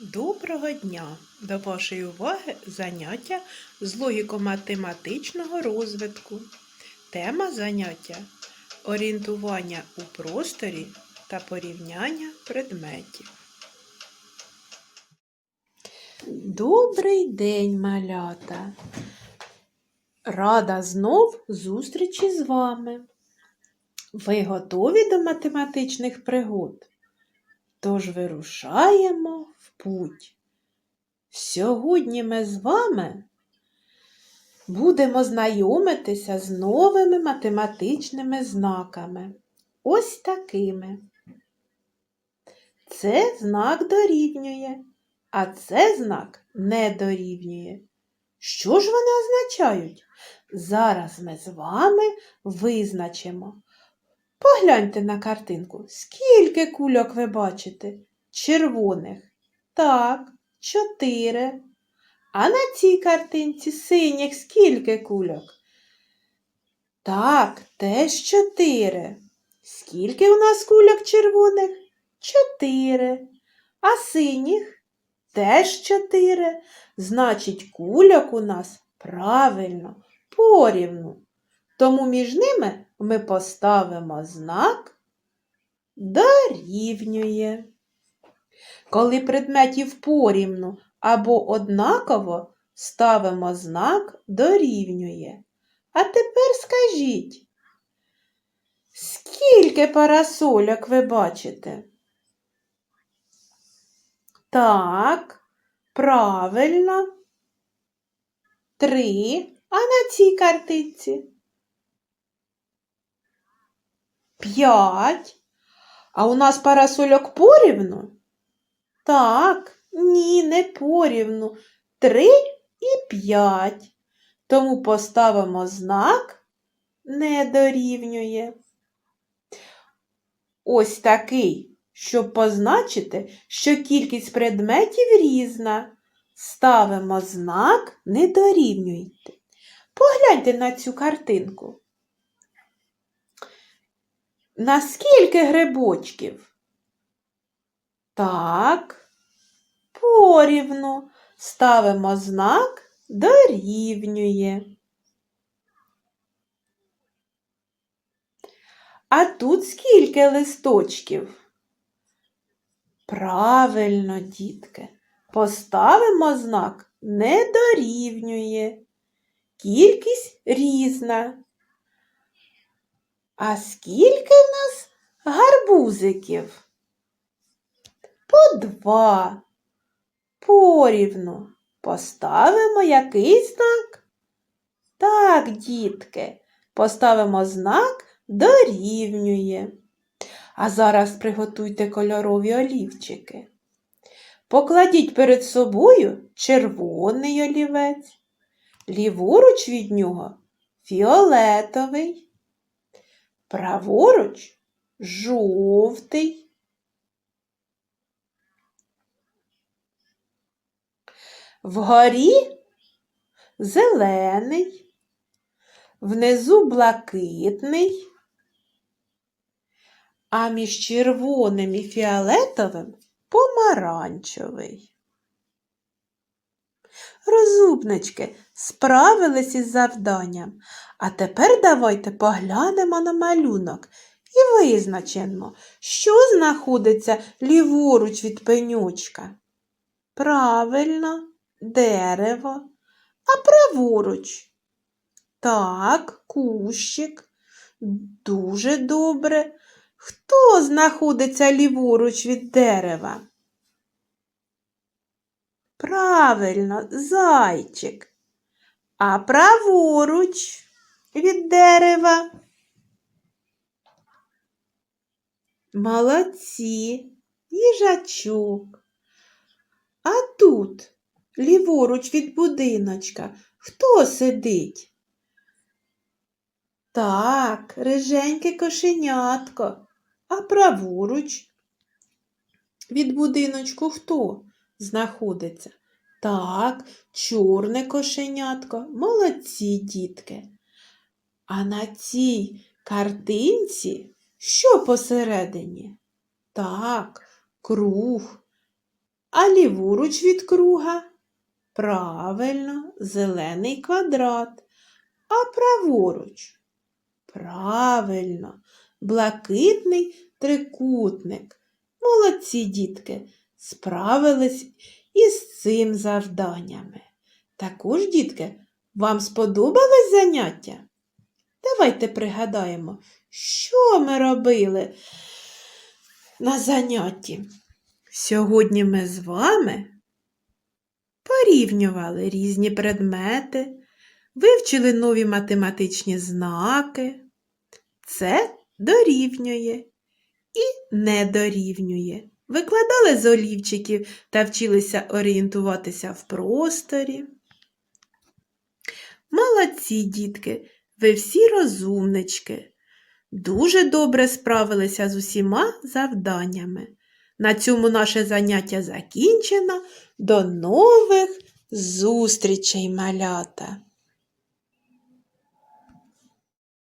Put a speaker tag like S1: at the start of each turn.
S1: Доброго дня! До вашої уваги заняття з логіко-математичного розвитку. Тема заняття орієнтування у просторі та порівняння предметів. Добрий день, малята! Рада знов зустрічі з вами. Ви готові до математичних пригод? Тож вирушаємо в путь. Сьогодні ми з вами будемо знайомитися з новими математичними знаками. Ось такими. Це знак дорівнює, а це знак не дорівнює. Що ж вони означають? Зараз ми з вами визначимо. Погляньте на картинку. Скільки кульок ви бачите? Червоних. Так, чотири. А на цій картинці синіх скільки кульок? Так, теж чотири. Скільки у нас кульок червоних? Чотири. А синіх? Теж чотири. Значить, кульок у нас правильно, порівну. Тому між ними ми поставимо знак дорівнює. Коли предметів порівну або однаково, ставимо знак дорівнює. А тепер скажіть, скільки парасольок ви бачите? Так, правильно. Три. А на цій картинці? П'ять. А у нас парасольок порівну? Так, ні, не порівну. Три і п'ять. Тому поставимо знак не дорівнює. Ось такий, щоб позначити, що кількість предметів різна. Ставимо знак не дорівнює. Погляньте на цю картинку. На скільки грибочків? Так, порівну ставимо знак дорівнює. А тут скільки листочків? Правильно, дітки, поставимо знак не дорівнює. Кількість різна. А скільки в нас гарбузиків? По два. Порівну. Поставимо який знак? Так, дітки, поставимо знак дорівнює. А зараз приготуйте кольорові олівчики. Покладіть перед собою червоний олівець, ліворуч від нього фіолетовий. Праворуч жовтий. Вгорі зелений, внизу блакитний, а між червоним і фіолетовим помаранчевий. Розумнички, справились із завданням. А тепер давайте поглянемо на малюнок і визначимо, що знаходиться ліворуч від пенючка. Правильно, дерево, а праворуч. Так, кущик. Дуже добре. Хто знаходиться ліворуч від дерева? Правильно, зайчик. А праворуч від дерева. Молодці, їжачок. А тут, ліворуч від будиночка, хто сидить? Так, риженьке кошенятко. А праворуч від будиночку хто знаходиться? Так, чорне кошенятко. Молодці, дітки. А на цій картинці що посередині? Так, круг. А ліворуч від круга? Правильно, зелений квадрат. А праворуч? Правильно, блакитний трикутник. Молодці, дітки, справились із цим завданнями. Також, дітки, вам сподобалось заняття? Давайте пригадаємо, що ми робили на занятті. Сьогодні ми з вами порівнювали різні предмети, вивчили нові математичні знаки. Це дорівнює і не дорівнює. Викладали з олівчиків та вчилися орієнтуватися в просторі. Молодці, дітки, ви всі розумнички. Дуже добре справилися з усіма завданнями. На цьому наше заняття закінчено. До нових зустрічей, малята!